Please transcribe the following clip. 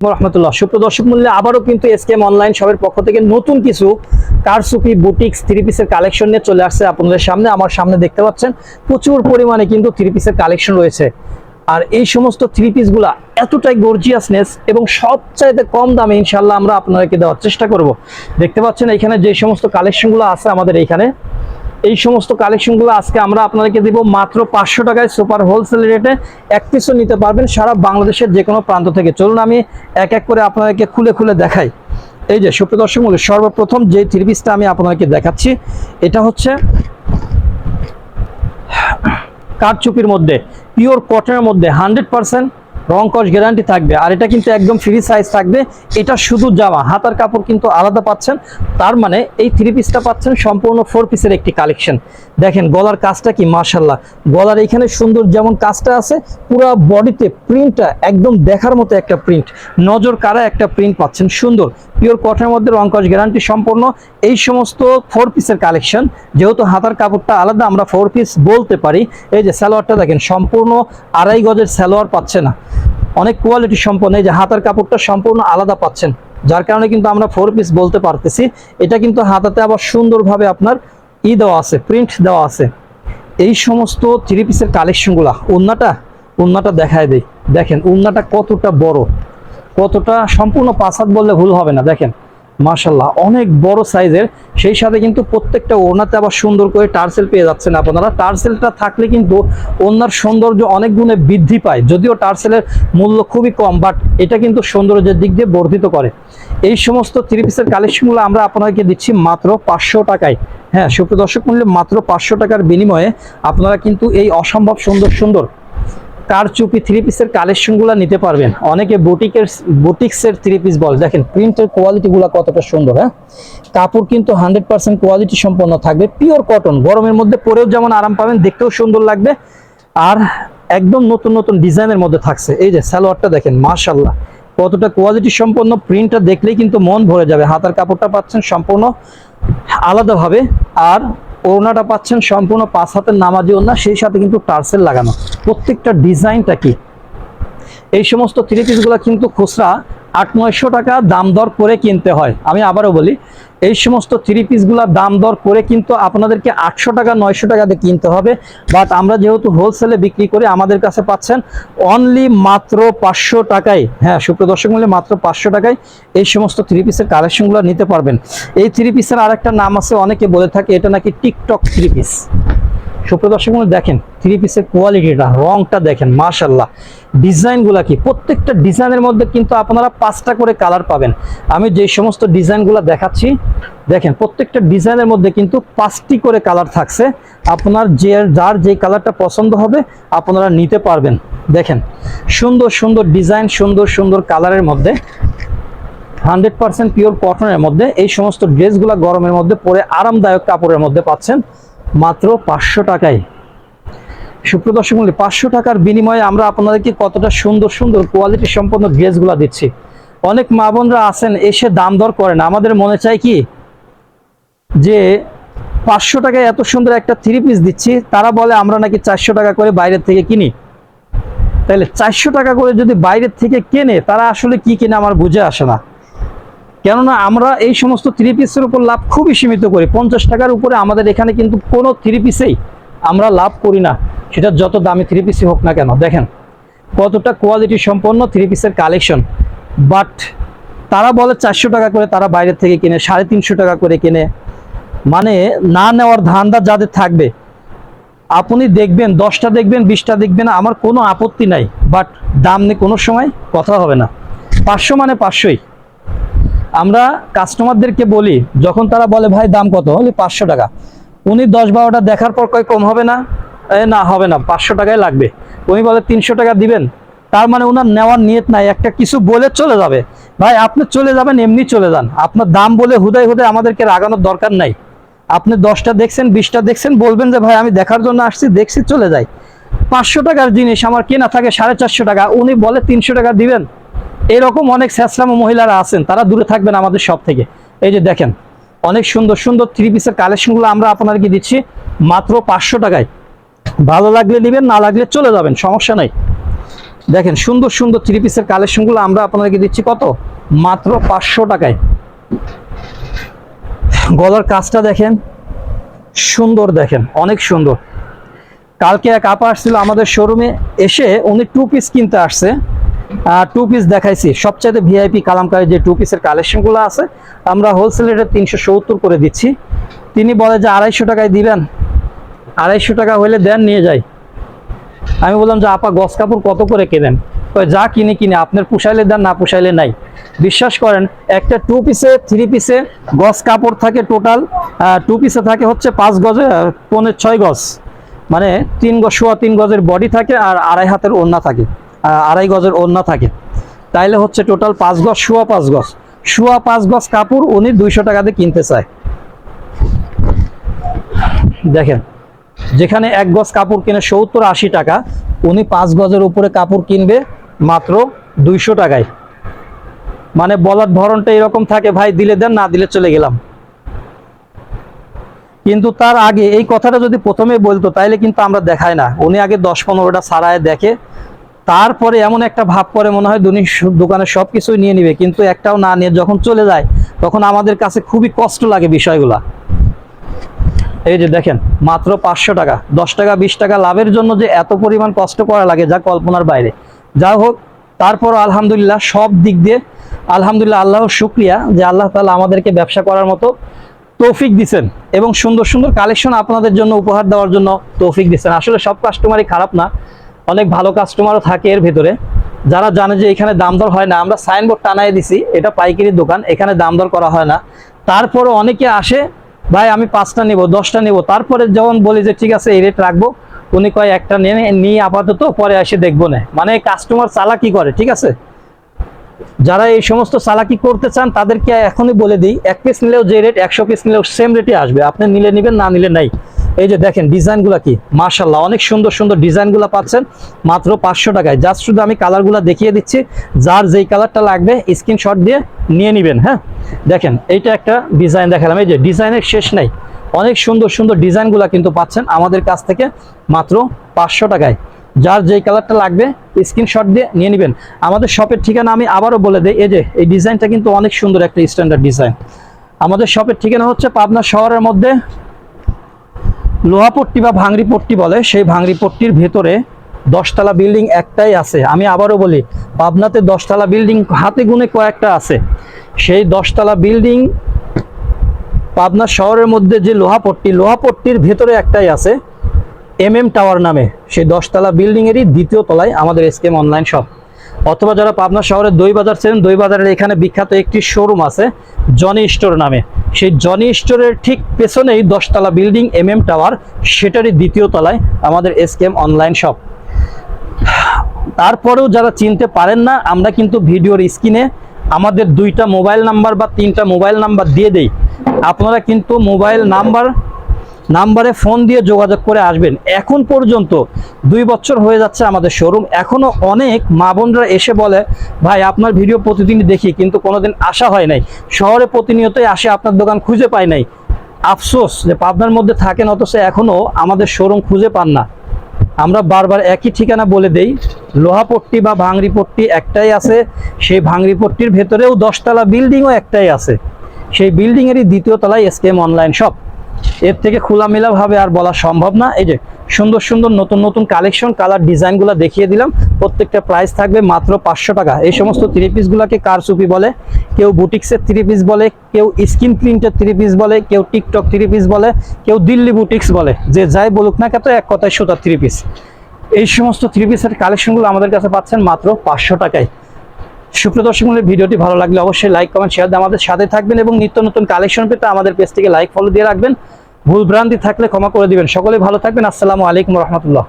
রহমতুল্লাহ। সুপ্রদর্শক মূল্যে আবারও কিন্তু এসকেএম অনলাইন পক্ষ থেকে নতুন কিছু কারসুপি বুটিক্স থ্রি পিসের কালেকশন নিয়ে চলে আসছে আপনাদের সামনে। আমার সামনে দেখতে পাচ্ছেন, প্রচুর পরিমাণে কিন্তু থ্রি পিসের কালেকশন রয়েছে। আর এই সমস্ত থ্রি পিসগুলা এতটাই গর্জিয়াসনেস এবং সবচাইতে কম দামে ইনশাল্লাহ আমরা আপনাদেরকে দেওয়ার চেষ্টা করব। দেখতে পাচ্ছেন, এখানে যে সমস্ত কালেকশনগুলো আছে আমাদের এইখানে এই সমস্ত কালেকশনগুলো আজকে আমরা আপনাদেরকে দিব মাত্র পাঁচশো টাকায় সুপার হোলসেল রেটে। এক পিসও নিতে পারবেন সারা বাংলাদেশের যে কোনো প্রান্ত থেকে। চলুন আমি এক এক করে আপনাদেরকে খুলে খুলে দেখাই। এই যে, সুপ্রিয় দর্শক মূল্য সর্বপ্রথম যে থ্রি পিসটা আমি আপনাদেরকে দেখাচ্ছি, এটা হচ্ছে কারচুপির মধ্যে, পিওর কটনের মধ্যে, হান্ড্রেড পার্সেন্ট রং কস গ্যারান্টি থাকবে। আর এটা কিন্তু একদম ফ্রি সাইজ থাকবে। এটা শুধু জামা। হাতার কাপড় কিন্তু আলাদা পাচ্ছেন। তার মানে এই থ্রি পিসটা পাচ্ছেন সম্পূর্ণ ফোর পিসের একটি কালেকশন দেখেন, গলার কাজটা কি মার্শাল্লাহ গলার এখানে সুন্দর যেমন কাজটা আছে, পুরো বডিতে প্রিন্টটা একদম দেখার মতো একটা প্রিন্ট নজর কারা একটা প্রিন্ট পাচ্ছেন। সুন্দর। পিওর কটনের মধ্যে রং কস গ্যারান্টি সম্পূর্ণ। এই সমস্ত ফোর পিসের কালেকশন যেহেতু হাতার কাপড়টা আলাদা, আমরা ফোর পিস বলতে পারি। এই যে সালোয়ারটা দেখেন, সম্পূর্ণ আড়াই গজের সালোয়ার পাচ্ছে না। অনেক কোয়ালিটি সম্পন্ন, এই যে হাতার কাপড়টা সম্পূর্ণ আলাদা পাচ্ছেন। যার কারণে কিন্তু আমরা ফোর পিস বলতে পারতেছি। এটা কিন্তু হাতাতে আবার সুন্দরভাবে আপনার ই দেওয়া আছে প্রিন্ট দেওয়া আছে। এই সমস্ত থ্রি পিসের কালেকশনগুলো উন্নাটা উন্নাটা দেখায় দেই। দেখেন, উন্নাটা কতটা বড়। কতটা সম্পূর্ণ হাত বললে ভুল হবে না, দেখেন। মাশাল্লাহ অনেক বড় সাইজের। সেই সাথে কিন্তু প্রত্যেকটা ওড়নাতে আবার সুন্দর করে টার্সেল পেয়ে যাচ্ছেন আপনারা। টার্সেলটা থাকলে কিন্তু ওড়নার সৌন্দর্য অনেক গুণে বৃদ্ধি পায়, যদিও টার্সেলের মূল্য খুবই কম বাট এটা কিন্তু সৌন্দর্যের দিক দিয়ে বর্ধিত করে। এই সমস্ত থ্রি পিসের কালেকশনগুলো আমরা আপনাদেরকে দিচ্ছি মাত্র পাঁচশো টাকায়। হ্যাঁ সুপ্রদর্শক মূল্যে মাত্র পাঁচশো টাকার বিনিময়ে আপনারা কিন্তু এই অসম্ভব সুন্দর সুন্দর কারচুপি থ্রি পিসের কালেকশনগুলো নিতে পারবেন? অনেকে বুটিকের বুটিক্সের থ্রি পিস বল। দেখেন প্রিন্টের কোয়ালিটিগুলো কতটা সুন্দর হ্যাঁ? কাপড় কিন্তু হান্ড্রেড পার্সেন্ট কোয়ালিটি সম্পন্ন থাকবে পিওর কটন গরমের মধ্যে পরেও যেমন আরাম পাবেন, দেখতেও সুন্দর লাগবে। আর একদম নতুন নতুন ডিজাইনের মধ্যে থাকছে। এই যে সালোয়ারটা দেখেন মার্শাল্লাহ কতটা কোয়ালিটি সম্পন্ন প্রিন্টটা দেখলেই কিন্তু মন ভরে যাবে। হাতার কাপড়টা পাচ্ছেন সম্পূর্ণ আলাদাভাবে। আর ওড়নাটা পাচ্ছেন সম্পূর্ণ পাঁচ হাতের নামাজি ওড়না, সেই সাথে কিন্তু টার্সেল লাগানো। প্রত্যেকটা ডিজাইনটা কি? এই সমস্ত থ্রি পিসগুলো কিন্তু খুচরা আট নয়শো টাকা দাম দর করে কিনতে হয়। আমি আবারও বলি, এই সমস্ত থ্রি পিসগুলো দাম দর করে কিন্তু আপনাদেরকে আটশো টাকা, নয়শো টাকাতে কিনতে হবে। বাট আমরা যেহেতু হোলসেলে বিক্রি করি, আমাদের কাছে পাচ্ছেন অনলি মাত্র পাঁচশো টাকায়। হ্যাঁ সুপ্রদর্শক মূল্যে মাত্র পাঁচশো টাকায় এই সমস্ত থ্রি পিসের কালেকশনগুলো নিতে পারবেন। এই থ্রি পিসের আরেকটা নাম আছে, অনেকে বলে থাকে, এটা নাকি টিকটক থ্রি পিস সুপ্রদর্শক মূল্য দেখেন থ্রি পিসের কোয়ালিটিটা, রংটা দেখেন মাশাল্লাহ ডিজাইনগুলো কি? প্রত্যেকটা ডিজাইনের মধ্যে কিন্তু আপনারা পাঁচটা করে কালার পাবেন। আমি যে সমস্ত ডিজাইনগুলো দেখাচ্ছি, দেখেন, প্রত্যেকটা ডিজাইনের মধ্যে কিন্তু পাঁচটি করে কালার থাকছে। আপনার যে, যার যে কালারটা পছন্দ হবে, আপনারা নিতে পারবেন। দেখেন, সুন্দর সুন্দর ডিজাইন, সুন্দর সুন্দর কালারের মধ্যে, হান্ড্রেড পার্সেন্ট পিওর কটনের মধ্যে এই সমস্ত ড্রেসগুলো গরমের মধ্যে পরে আরামদায়ক কাপড়ের মধ্যে পাচ্ছেন, মাত্র পাঁচশো টাকায়। সুপ্রদর্শক মূল্যে পাঁচশো টাকার বিনিময়ে আমরা আপনাদেরকে কতটা সুন্দর সুন্দর কোয়ালিটি সম্পন্ন ড্রেসগুলো দিচ্ছি। অনেক মা বোনরা আছেন, এসে দাম দর করেন। আমাদের মনে চাই কি? যে পাঁচশো টাকায় এত সুন্দর একটা থ্রি পিস দিচ্ছি, তারা বলে আমরা নাকি চারশো টাকা করে বাইরের থেকে কিনি। তাহলে চারশো টাকা করে যদি বাইরের থেকে কেনে, তারা আসলে কি কিনে আমার বুঝে আসে না। কেননা আমরা এই সমস্ত থ্রি পিসের উপর লাভ খুবই সীমিত করি। পঞ্চাশ টাকার উপরে আমাদের এখানে কিন্তু কোনো থ্রি পিসেই আমরা লাভ করি না। সেটা যত দামি থ্রি পিসই হোক না কেন, দেখেন, কতটা কোয়ালিটি সম্পন্ন থ্রি পিসের কালেকশন বাট তারা বলে চারশো টাকা করে তারা বাইরের থেকে কিনে, সাড়ে তিনশো টাকা করে কিনে। মানে না নেওয়ার ধান্দা যাদের থাকবে, আপনি দেখবেন, দশটা দেখবেন, বিশটা দেখবেন, আমার কোনো আপত্তি নাই। বাট দাম নিয়ে কোনো সময় কথা হবে না। পাঁচশো মানে পাঁচশোই। আমরা কাস্টমারদেরকে বলি, যখন তারা বলে, ভাই, দাম কত? বলি, পাঁচশো টাকা। উনি দশ বারোটা দেখার পর কয় কম হবে না? না, হবে না, পাঁচশো টাকায় লাগবে। উনি বলে, তিনশো টাকা দিবেন। তার মানে ওনার নেওয়ার নিয়ত নাই, একটা কিছু বলে চলে যাবে। ভাই, আপনি চলে যাবেন, এমনি চলে যান। আপনার দাম বলে হুদায় হুদায় আমাদেরকে রাগানোর দরকার নাই। আপনি দশটা দেখছেন, বিশটা দেখছেন, বলবেন যে, ভাই, আমি দেখার জন্য আসছি, দেখছি, চলে যাই। পাঁচশো টাকার জিনিস আমার কেনা থাকে সাড়ে চারশো টাকা, উনি বলে, তিনশো টাকা দিবেন। এরকম অনেক স্যাসলাম মহিলারা আছেন, তারা দূরে থাকবেন আমাদের সব থেকে। এই যে দেখেন অনেক সুন্দর সুন্দর থ্রি পিসের কালেকশনগুলো আমরা আপনাদেরকে দিচ্ছি। মাত্র পাঁচশো টাকায়। ভালো লাগলে নেবেন, না লাগলে চলে যাবেন, সমস্যা নাই। দেখেন, সুন্দর সুন্দর থ্রি পিসের কালেকশনগুলো আমরা আপনাদেরকে দিচ্ছি কত? মাত্র পাঁচশো টাকায়। গলার কাজটা দেখেন, সুন্দর দেখেন, অনেক সুন্দর। কালকে এক আপা আসছিল আমাদের শোরুমে এসে উনি টু পিস কিনতে আসছে। টু পিস দেখাইছি। সবচাইতে ভিআইপি কালামকারী যে টু পিসের কালেকশনগুলো আছে আমরা হোলসেল রেটে তিনশো সত্তর করে দিচ্ছি। তিনি বলে যে আড়াইশো টাকায় দিবেন। আড়াইশো টাকা হলে দেন নিয়ে যাই। আমি বললাম যে আপা গস কাপড় কত করে কেনেন? যা কিনে কিনে আপনার পুষাইলে দেন না পুষাইলে নাই। বিশ্বাস করেন একটা টু পিসে থ্রি পিসে গস কাপড় থাকে টোটাল টু পিসে থাকে হচ্ছে পাঁচ গজে আহ, পৌনে ছয় গজ। মানে তিন গজ সোয়া তিন গজের বডি থাকে আর আড়াই হাতের ওড়না থাকে। আড়াই গজের ওড়না থাকে। তাইলে হচ্ছে টোটাল পাঁচ গজ সোয়া পাঁচ গজ। সোয়া পাঁচ গজ কাপড় উনি দুইশো টাকা দিয়ে কিনতে চায়। দেখেন, যেখানে এক গজ কাপড় কিনে সত্তর আশি টাকা, উনি পাঁচ গজের উপরে কাপড় কিনবে মাত্র দুইশো টাকায়। মানে বলার ধরনটা এরকম থাকে, ভাই, দিলে দেন, না দিলে চলে গেলাম। কিন্তু তার আগে এই কথাটা যদি প্রথমে বলতো, তাইলে কিন্তু আমরা দেখাই না। উনি আগে দশ পনেরোটা সারায় দেখে তারপরে এমন একটা ভাব করে মনে হয় দুনি দোকানে সব কিছুই নিয়ে নিবে, কিন্তু একটাও না নিয়ে যখন চলে যায়, তখন আমাদের কাছে খুবই কষ্ট লাগে বিষয়গুলা। এই যে দেখেন, মাত্র পাঁচশো টাকা, দশ টাকা, বিশ টাকা লাভের জন্য যে এত পরিমাণ কষ্ট করা লাগে যা কল্পনার বাইরে। যা হোক তারপর আলহামদুলিল্লাহ সব দিক দিয়ে আলহামদুলিল্লাহ আল্লাহর শুক্রিয়া যে আল্লাহ তালা আমাদেরকে ব্যবসা করার মতো তৌফিক দিছেন এবং সুন্দর সুন্দর কালেকশন আপনাদের জন্য উপহার দেওয়ার জন্য তৌফিক দিচ্ছেন আসলে সব কাস্টমারই খারাপ না। অনেক ভালো কাস্টমারও থাকে এর ভেতরে। যারা জানে যে এখানে দাম দর হয় না, আমরা সাইনবোর্ড টানাই দিছি, এটা পাইকারি দোকান, এখানে দাম দর করা হয় না। তারপরে অনেকে আসে, ভাই, আমি পাঁচটা নিব, দশটা নিব। তারপরে যখন বলি যে, ঠিক আছে, এই রেট রাখব। উনি কয়, একটা নিয়ে নিয়ে আপাতত, পরে এসে দেখব না। মানে কাস্টমার চালাকি করে, ঠিক আছে? যারা এই সমস্ত চালাকি করতে চান, তাদেরকে এখনই বলে দিই, এক পিস নিলেও যে রেট একশো পিস নিলেও সেম রেটে আসবে। আপনি নিলে নিবেন, না নিলে নাই। এই যে দেখেন, ডিজাইনগুলো কি? মার্শাল্লাহ অনেক সুন্দর সুন্দর ডিজাইনগুলো পাচ্ছেন, মাত্র পাঁচশো টাকায়। জাস্ট শুধু আমি কালারগুলো দেখিয়ে দিচ্ছি, যার যেই কালারটা লাগবে স্ক্রিনশট দিয়ে নিয়ে নেবেন হ্যাঁ? দেখেন, এইটা একটা ডিজাইন দেখালাম। এই যে ডিজাইনের শেষ নাই, অনেক সুন্দর সুন্দর ডিজাইনগুলো কিন্তু পাচ্ছেন আমাদের কাছ থেকে, মাত্র পাঁচশো টাকায়। যার যেই কালারটা লাগবে স্ক্রিনশট দিয়ে নিয়ে নেবেন। আমাদের শপের ঠিকানা আমি আবারও বলে দিই, এই যে, এই ডিজাইনটা কিন্তু অনেক সুন্দর একটা স্ট্যান্ডার্ড ডিজাইন আমাদের শপের ঠিকানা হচ্ছে পাবনা শহরের মধ্যে লোহাপট্টি বা ভাঙড়ি পট্টি বলে, সেই ভাঙড়ি পট্টির ভেতরে দশতলা বিল্ডিং একটাই আছে। আমি আবারও বলি, পাবনাতে দশতলা বিল্ডিং হাতে গুনে কয়েকটা আছে। সেই দশতলা বিল্ডিং পাবনা শহরের মধ্যে যে লোহাপট্টি লোহাপট্টির ভেতরে একটাই আছে এম এম টাওয়ার নামে। সেই দশতলা বিল্ডিং এরই দ্বিতীয় তলায় আমাদের এসকেম অনলাইন শপ। অথবা যারা পাবনা শহরের দই বাজার ছিলেন দই বাজারের এখানে বিখ্যাত একটি শোরুম আছে, জনি স্টোর নামে। সেই জনি স্টোরের ঠিক পেছনেই দশতলা বিল্ডিং এম এম টাওয়ার সেটারই দ্বিতীয় তলায় আমাদের এসকেএম অনলাইন শপ তারপরেও যারা চিনতে পারেন না, আমরা কিন্তু ভিডিওর স্ক্রিনে আমাদের দুইটা মোবাইল নাম্বার বা তিনটা মোবাইল নাম্বার দিয়ে দেই। আপনারা কিন্তু মোবাইল নাম্বার নাম্বারে ফোন দিয়ে যোগাযোগ করে আসবেন। এখন পর্যন্ত দুই বছর হয়ে যাচ্ছে আমাদের শোরুম এখনও অনেক মা বোনরা এসে বলে, ভাই, আপনার ভিডিও প্রতিদিন দেখি, কিন্তু কোনোদিন আসা হয় নাই। শহরে প্রতিনিয়তই আসে, আপনার দোকান খুঁজে পায় নাই। আফসোস যে পাবনার মধ্যে থাকেন, অথচ এখনও আমাদের শোরুম খুঁজে পান না। আমরা বারবার একই ঠিকানা বলে দেই, লোহাপট্টি বা ভাঙড়ি পট্টি একটাই আছে, সেই ভাঙড়ি পট্টির ভেতরেও দশতলা বিল্ডিংও একটাই আছে। সেই বিল্ডিংয়েরই দ্বিতীয় তলায় এসকেএম অনলাইন শপ এর থেকে খোলামেলা ভাবে আর বলা সম্ভব না। এই যে সুন্দর সুন্দর নতুন নতুন কালেকশন কালার ডিজাইনগুলো দেখিয়ে দিলাম। প্রত্যেকটা প্রাইস থাকবে মাত্র পাঁচশো টাকা। এই সমস্ত থ্রি পিসগুলোকে কারসুপি বলে? কেউ বুটিক্সের থ্রি পিস বলে, কেউ স্কিন প্রিন্টের থ্রি পিস বলে, কেউ টিকটক থ্রি পিস বলে, কেউ দিল্লি বুটিক্স বলে। যে যাই বলুক না কত এক কথায় সুতার থ্রি পিস এই সমস্ত থ্রি পিসের কালেকশনগুলো আমাদের কাছে পাচ্ছেন মাত্র পাঁচশো টাকায়। সুপ্রিয় দর্শক ভিডিওটি ভালো লাগলে অবশ্যই লাইক কমেন্ট শেয়ার দিয়ে আমাদের সাথে থাকবেন এবং নিত্য নতুন কালেকশন পেতে আমাদের পেজটিকে লাইক ফলো দিয়ে রাখবেন। ভুল ভ্রান্তি থাকলে ক্ষমা করে দিবেন। সকলে ভালো থাকবেন। আসসালামু আলাইকুম রহমতুল্লাহ।